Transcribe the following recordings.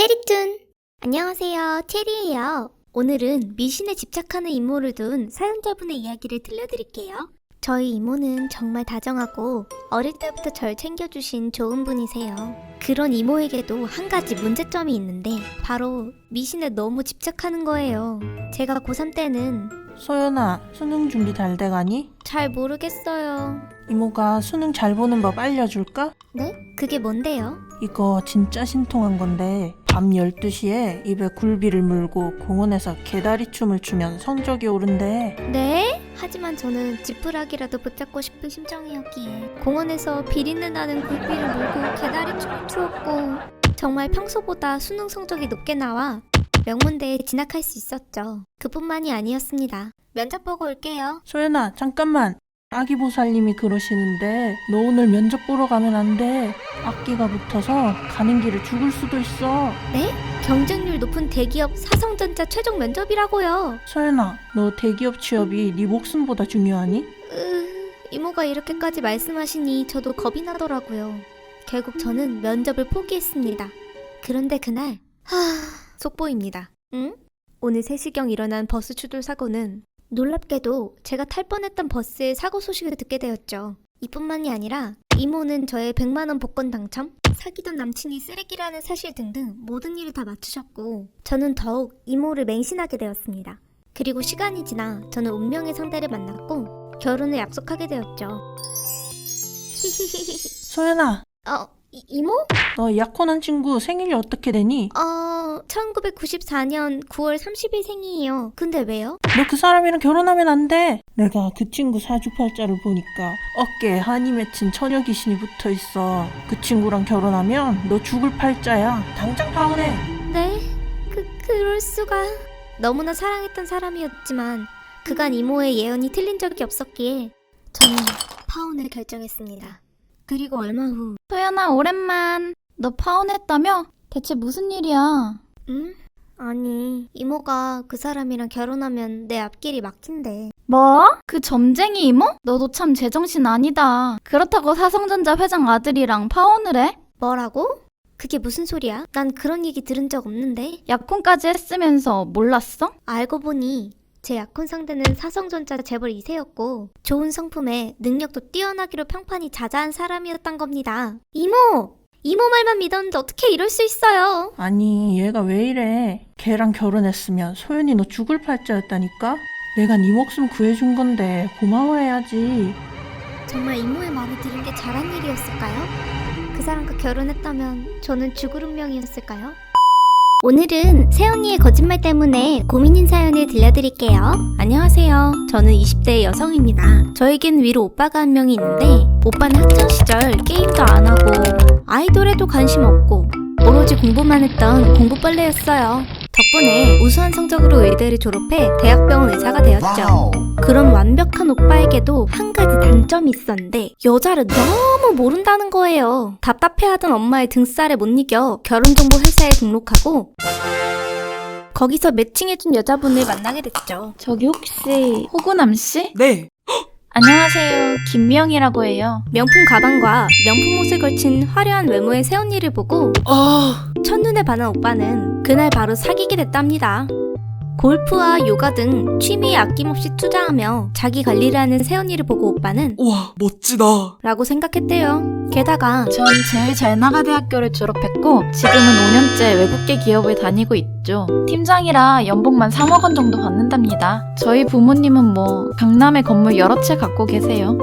체리툰! 안녕하세요, 체리예요. 오늘은 미신에 집착하는 이모를 둔 사연자분의 이야기를 들려드릴게요. 저희 이모는 정말 다정하고 어릴 때부터 절 챙겨주신 좋은 분이세요. 그런 이모에게도 한 가지 문제점이 있는데 바로 미신에 너무 집착하는 거예요. 제가 고3 때는 소연아, 수능 준비 잘 돼가니? 잘 모르겠어요. 이모가 수능 잘 보는 법 알려줄까? 네? 그게 뭔데요? 이거 진짜 신통한 건데 밤 12시에 입에 굴비를 물고 공원에서 개다리 춤을 추면 성적이 오른대 네? 하지만 저는 지푸라기라도 붙잡고 싶은 심정이었기에 공원에서 비린내 나는 굴비를 물고 개다리 춤을 추었고 정말 평소보다 수능 성적이 높게 나와 명문대에 진학할 수 있었죠. 그뿐만이 아니었습니다. 면접 보고 올게요. 소연아 잠깐만 아기 보살님이 그러시는데 너 오늘 면접 보러 가면 안 돼 악기가 붙어서 가는 길에 죽을 수도 있어 네? 경쟁률 높은 대기업 사성전자 최종 면접이라고요. 소연아 너 대기업 취업이 네 목숨보다 중요하니? 으, 이모가 이렇게까지 말씀하시니 저도 겁이 나더라고요. 결국 저는 면접을 포기했습니다. 그런데 그날, 하, 속보입니다. 응? 오늘 3시경 일어난 버스 추돌 사고는 놀랍게도 제가 탈 뻔했던 버스의 사고 소식을 듣게 되었죠. 이뿐만이 아니라 이모는 저의 100만원 복권 당첨, 사귀던 남친이 쓰레기라는 사실 등등 모든 일을 다 맞추셨고 저는 더욱 이모를 맹신하게 되었습니다. 그리고 시간이 지나 저는 운명의 상대를 만났고 결혼을 약속하게 되었죠. 소연아 어, 이, 이모? 너 약혼한 친구 생일이 어떻게 되니? 어, 1994년 9월 30일 생이에요. 근데 왜요? 너 그 사람이랑 결혼하면 안 돼. 내가 그 친구 사주팔자를 보니까 어깨에 한이 맺힌 처녀 귀신이 붙어 있어. 그 친구랑 결혼하면 너 죽을 팔자야. 당장 파혼해. 네? 그, 그럴 수가. 너무나 사랑했던 사람이었지만 그간 이모의 예언이 틀린 적이 없었기에 저는 파혼을 결정했습니다. 그리고 얼마 후, 소연아, 오랜만. 너 파혼했다며? 대체 무슨 일이야? 응? 아니, 이모가 그 사람이랑 결혼하면 내 앞길이 막힌대. 뭐? 그 점쟁이 이모? 너도 참 제정신 아니다. 그렇다고 사성전자 회장 아들이랑 파혼을 해? 뭐라고? 그게 무슨 소리야? 난 그런 얘기 들은 적 없는데. 약혼까지 했으면서 몰랐어? 알고 보니 제 약혼 상대는 사성전자 재벌 2세였고 좋은 성품에 능력도 뛰어나기로 평판이 자자한 사람이었단 겁니다. 이모! 이모 말만 믿었는데 어떻게 이럴 수 있어요? 아니 얘가 왜 이래? 걔랑 결혼했으면 소연이 너 죽을 팔자였다니까? 내가 네 목숨 구해준 건데 고마워해야지. 정말 이모의 말을 들은 게 잘한 일이었을까요? 그 사람과 결혼했다면 저는 죽을 운명이었을까요? 오늘은 새언니의 거짓말 때문에 고민인 사연을 들려드릴게요. 안녕하세요. 저는 20대 여성입니다. 저에겐 위로 오빠가 한 명이 있는데 오빠는 학창 시절 게임도 안 하고 아이돌에도 관심 없고 오로지 공부만 했던 공부벌레였어요. 덕분에 우수한 성적으로 의대를 졸업해 대학병원 의사가 되었죠. 그런 완벽한 오빠에게도 한 가지 단점이 있었는데 여자를 너무 모른다는 거예요. 답답해하던 엄마의 등살에 못 이겨 결혼정보 회사에 등록하고 거기서 매칭해준 여자분을 만나게 됐죠. 저기 혹시 호구남 씨? 네. 안녕하세요. 김미영이라고 해요. 명품 가방과 명품 옷을 걸친 화려한 외모의 새언니를 보고 아, 첫눈에 반한 오빠는 그날 바로 사귀게 됐답니다. 골프와 요가 등 취미에 아낌없이 투자하며 자기 관리를 하는 새언니를 보고 오빠는 와, 멋지다. 라고 생각했대요. 게다가 전 제일 잘 나가 대학교를 졸업했고 지금은 5년째 외국계 기업을 다니고 있죠. 팀장이라 연봉만 3억 원 정도 받는답니다. 저희 부모님은 뭐 강남에 건물 여러 채 갖고 계세요.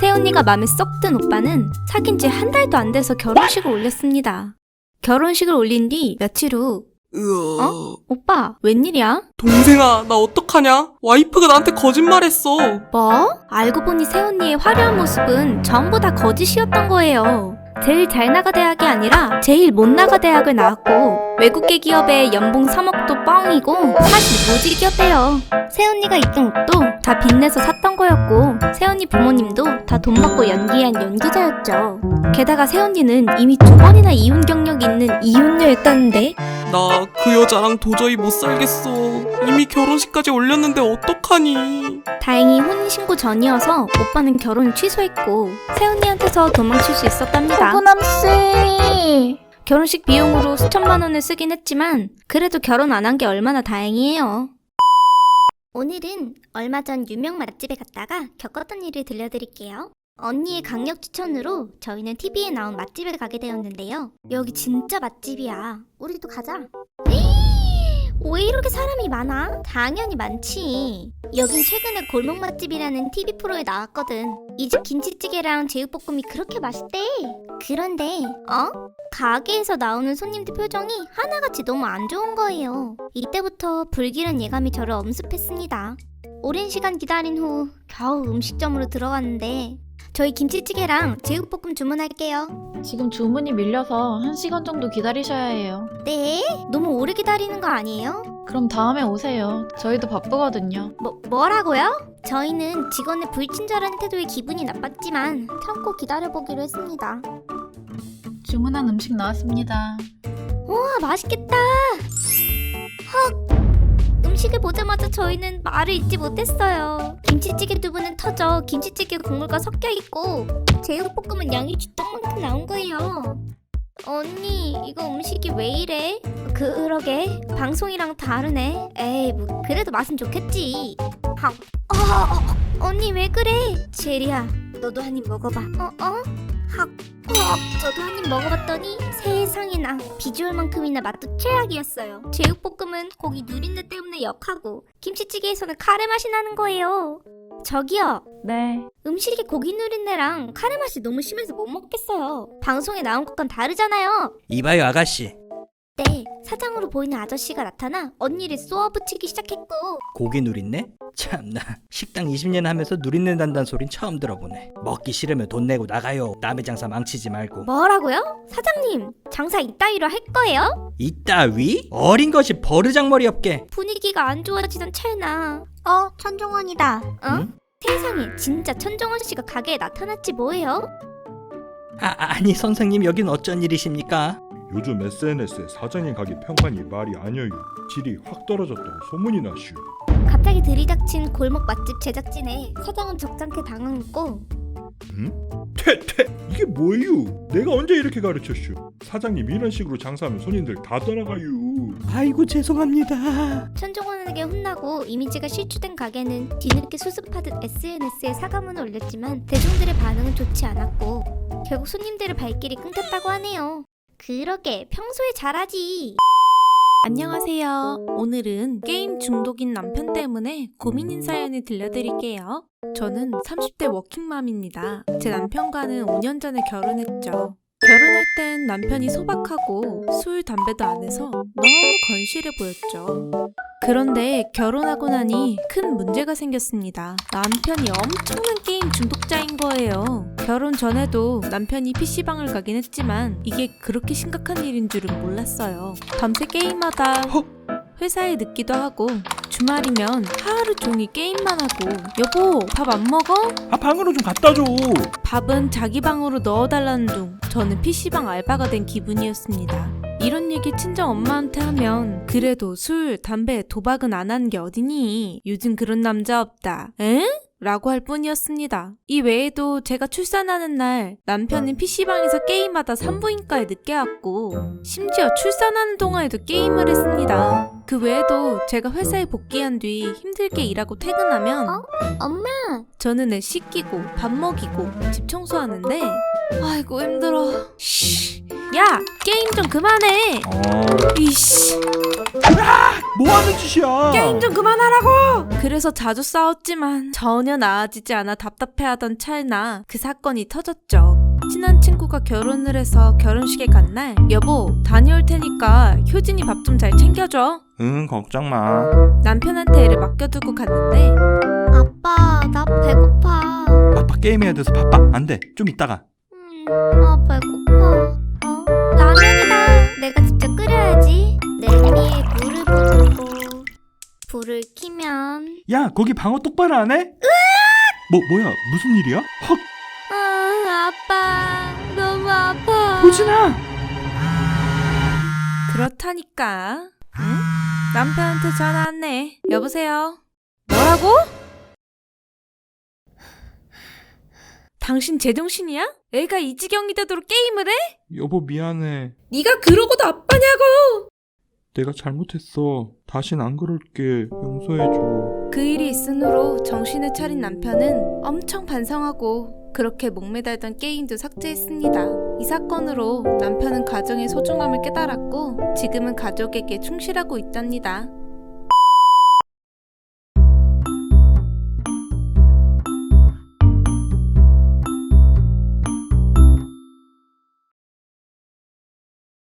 새언니가 맘에 쏙든 오빠는 사귄 지 한 달도 안 돼서 결혼식을 올렸습니다. 결혼식을 올린 뒤 며칠 후 으어. 오빠 웬일이야? 동생아, 나 어떡하냐? 와이프가 나한테 거짓말했어. 뭐? 알고 보니 새언니의 화려한 모습은 전부 다 거짓이었던 거예요. 제일 잘 나가 대학이 아니라 제일 못 나가 대학을 나왔고 외국계 기업에 연봉 3억도 뻥이고 사실 무직이었대요. 새언니가 입던 옷도 다 빚내서 샀던 거였고 새언니 부모님도 다 돈 받고 연기한 연기자였죠. 게다가 새언니는 이미 두 번이나 이혼 경력이 있는 이혼녀였다는데 나 그 여자랑 도저히 못 살겠어. 이미 결혼식까지 올렸는데 어떡하니? 다행히 혼인신고 전이어서 오빠는 결혼을 취소했고 새언니한테서 도망칠 수 있었답니다. 호구남 씨. 결혼식 비용으로 수천만 원을 쓰긴 했지만 그래도 결혼 안 한 게 얼마나 다행이에요. 오늘은 얼마 전 유명 맛집에 갔다가 겪었던 일을 들려드릴게요. 언니의 강력 추천으로 저희는 TV에 나온 맛집에 가게 되었는데요. 여기 진짜 맛집이야. 우리도 가자. 왜 이렇게 사람이 많아? 당연히 많지. 여긴 최근에 골목 맛집이라는 TV 프로에 나왔거든. 이 집 김치찌개랑 제육볶음이 그렇게 맛있대. 그런데, 어? 가게에서 나오는 손님들 표정이 하나같이 너무 안 좋은 거예요. 이때부터 불길한 예감이 저를 엄습했습니다. 오랜 시간 기다린 후 겨우 음식점으로 들어갔는데 저희 김치찌개랑 제육볶음 주문할게요. 지금 주문이 밀려서 1시간 정도 기다리셔야 해요. 네? 너무 오래 기다리는 거 아니에요? 그럼 다음에 오세요. 저희도 바쁘거든요. 뭐, 뭐라고요? 저희는 직원의 불친절한 태도에 기분이 나빴지만 참고 기다려보기로 했습니다. 주문한 음식 나왔습니다. 우와 맛있겠다. 헉. 음식을 보자마자 저희는 말을 잇지 못했어요. 김치찌개 두부는 터져 김치찌개 국물과 섞여 있고 제육볶음은 양이 주떡만큼 나온 거예요. 언니 이거 음식이 왜 이래? 그러게 방송이랑 다르네. 에이 뭐 그래도 맛은 좋겠지. 헉. 어, 어, 언니 왜 그래? 제리야 너도 한 입 먹어봐. 어 어? 헉. 어, 저도 한 입 먹어봤더니 세상에나 비주얼만큼이나 맛도 최악이었어요. 제육볶음은 고기 누린내 때문에 역하고 김치찌개에서는 카레 맛이 나는 거예요. 저기요, 네. 음식에 고기 누린내랑 카레 맛이 너무 심해서 못 먹겠어요. 방송에 나온 것과는 다르잖아요. 이봐요 아가씨 네, 사장으로 보이는 아저씨가 나타나 언니를 쏘아붙이기 시작했고 고기 누린내? 참나 식당 20년 하면서 누린내 난다는 소린 처음 들어보네 먹기 싫으면 돈 내고 나가요 남의 장사 망치지 말고 뭐라고요? 사장님, 장사 이따위로 할 거예요? 이따위? 어린 것이 버르장머리 없게 분위기가 안 좋아지던 찰나. 어, 천종원이다. 어? 응? 세상에 진짜 천정원 씨가 가게에 나타났지 뭐예요? 아, 아니 선생님 여긴 어쩐 일이십니까? 요즘 SNS에 사장님 가게 평판이 말이 아니어요. 질이 확 떨어졌다고 소문이 나슈. 갑자기 들이닥친 골목 맛집 제작진에 사장은 적잖게 당황했고 퇴퇴 이게 뭐예요? 내가 언제 이렇게 가르쳤슈? 사장님 이런 식으로 장사하면 손님들 다 떠나가요. 아이고 죄송합니다 천정원에게 혼나고 이미지가 실추된 가게는 뒤늦게 수습하듯 SNS에 사과문을 올렸지만 대중들의 반응은 좋지 않았고 결국 손님들의 발길이 끊겼다고 하네요. 그러게 평소에 잘하지. 안녕하세요. 오늘은 게임 중독인 남편 때문에 고민인 사연을 들려드릴게요. 저는 30대 워킹맘입니다. 제 남편과는 5년 전에 결혼했죠. 결혼할 땐 남편이 소박하고 술, 담배도 안 해서 너무 건실해 보였죠. 그런데 결혼하고 나니 큰 문제가 생겼습니다. 남편이 엄청난 게임 중독자인 거예요. 결혼 전에도 남편이 PC방을 가긴 했지만 이게 그렇게 심각한 일인 줄은 몰랐어요. 밤새 게임하다 회사에 늦기도 하고 주말이면 하루 종일 게임만 하고 여보 밥 안 먹어? 아 방으로 좀 갖다 줘. 밥은 자기 방으로 넣어달라는 둥 저는 PC방 알바가 된 기분이었습니다. 이런 얘기 친정 엄마한테 하면 그래도 술, 담배, 도박은 안 하는 게 어디니? 요즘 그런 남자 없다. 에? 라고 할 뿐이었습니다. 이 외에도 제가 출산하는 날 남편은 PC방에서 게임하다 산부인과에 늦게 왔고 심지어 출산하는 동안에도 게임을 했습니다. 그 외에도 제가 회사에 복귀한 뒤 힘들게 일하고 퇴근하면 어? 엄마, 저는 애 씻기고 밥 먹이고 집 청소하는데 아이고 힘들어 쉬. 야 게임 좀 그만해 이씨 뭐 하는 짓이야? 게임 좀 그만하라고 그래서 자주 싸웠지만 전혀 나아지지 않아 답답해하던 찰나 그 사건이 터졌죠 친한 친구가 결혼을 해서 결혼식에 간 날 여보 다녀올 테니까 효진이 밥 좀 잘 챙겨줘 응 걱정 마. 남편한테 애를 맡겨두고 갔는데 아빠, 나 배고파. 아빠 게임해야 돼서 바빠. 안 돼. 좀 이따가. 아 배고파. 어, 라면이다. 내가 직접 끓여야지. 냄비에 물을 붓고 불을 켜면 야 거기 방어 똑바로 안 해? 뭐 뭐야 무슨 일이야? 헉 아, 아빠 너무 아파. 효진아. 그렇다니까. 응? 남편한테 전화 왔네. 여보세요? 뭐라고? 당신 제정신이야? 애가 이 지경이 되도록 게임을 해? 여보 미안해. 네가 그러고도 아빠냐고! 내가 잘못했어. 다신 안 그럴게. 용서해줘. 그 일이 있은 후로 정신을 차린 남편은 엄청 반성하고 그렇게 목매달던 게임도 삭제했습니다. 이 사건으로 남편은 가정의 소중함을 깨달았고 지금은 가족에게 충실하고 있답니다.